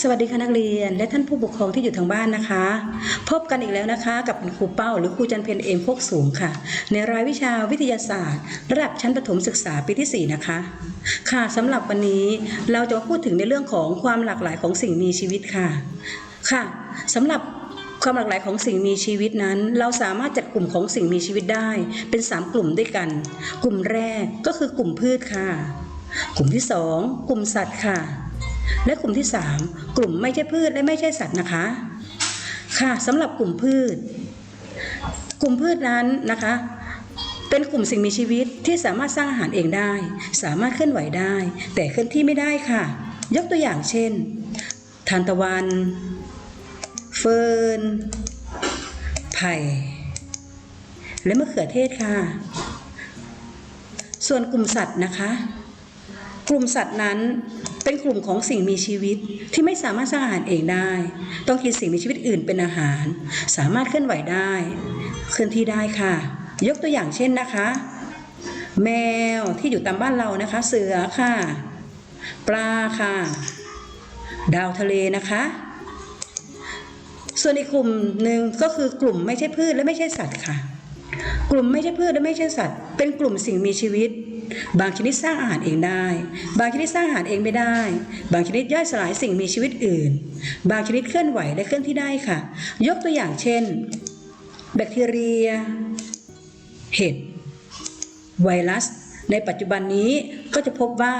สวัสดีค่ะนักเรียนและท่านผู้ปกครองที่อยู่ทางบ้านนะคะ พบกันอีกแล้วนะคะ กับคุณครูเป้าหรือครูจันเพนเอมโคกสูงค่ะ ในรายวิชาวิทยาศาสตร์ ระดับชั้นประถมศึกษาปีที่ 4 นะคะ ค่ะสำหรับวันนี้เราจะมาพูดถึงในเรื่องของความหลากหลายของสิ่งมีชีวิตค่ะ ค่ะสำหรับความหลากหลายของสิ่งมีชีวิตนั้น เราสามารถจัดกลุ่มของสิ่งมีชีวิตได้ เป็น 3 กลุ่มด้วยกัน กลุ่มแรกก็คือกลุ่มพืชค่ะ กลุ่มที่ 2 กลุ่มสัตว์ค่ะ และกลุ่มที่ 3 กลุ่มไม่ใช่พืชและไม่ใช่สัตว์นะคะ ค่ะสำหรับกลุ่มพืช กลุ่มพืชนั้นนะคะ เป็นกลุ่มสิ่งมีชีวิตที่สามารถสร้างอาหารเองได้ สามารถเคลื่อนไหวได้ แต่เคลื่อนที่ไม่ได้ค่ะ ยกตัวอย่างเช่น ทานตะวัน เฟิร์นไผ่และมะเขือเทศค่ะ ส่วนกลุ่มสัตว์นะคะ กลุ่มสัตว์นั้น เป็นกลุ่มของสิ่งมีชีวิตที่ไม่สามารถสร้างอาหารเองได้ ต้องกินสิ่งมีชีวิตอื่นเป็นอาหาร สามารถเคลื่อนไหวได้ เคลื่อนที่ได้ค่ะ ยกตัวอย่างเช่นนะคะ แมวที่อยู่ตามบ้านเรานะคะ เสือค่ะ ปลาค่ะ ดาวทะเลนะคะส่วนอีกกลุ่มหนึ่งก็คือกลุ่มไม่ใช่พืชและไม่ใช่สัตว์ค่ะ กลุ่มไม่ใช่พืชและไม่ใช่สัตว์ เป็นกลุ่มสิ่งมีชีวิต บางชนิดสร้างอาหารเองได้ บางชนิดสร้างอาหารเองไม่ได้ บางชนิดย่อยสลายสิ่งมีชีวิตอื่น บางชนิดเคลื่อนไหวและเคลื่อนที่ได้ค่ะ ยกตัวอย่างเช่น แบคทีเรีย เห็ด ไวรัส ในปัจจุบันนี้ก็จะพบว่า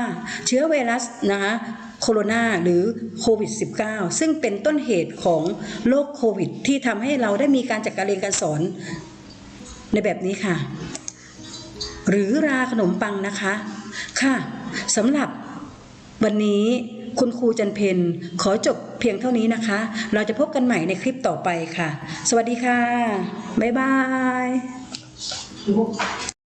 เชื้อไวรัสนะคะโคโรนาหรือโควิด -19 ซึ่งเป็นต้นเหตุของโรคโควิด ที่ทำให้เราได้มีการจัดการเรียนการสอนในแบบนี้ค่ะ หรือราขนมปังนะคะ ค่ะสำหรับวันนี้คุณครูจันเพนขอจบเพียงเท่านี้นะคะ เราจะพบกันใหม่ในคลิปต่อไปค่ะ สวัสดีค่ะ บ๊ายบาย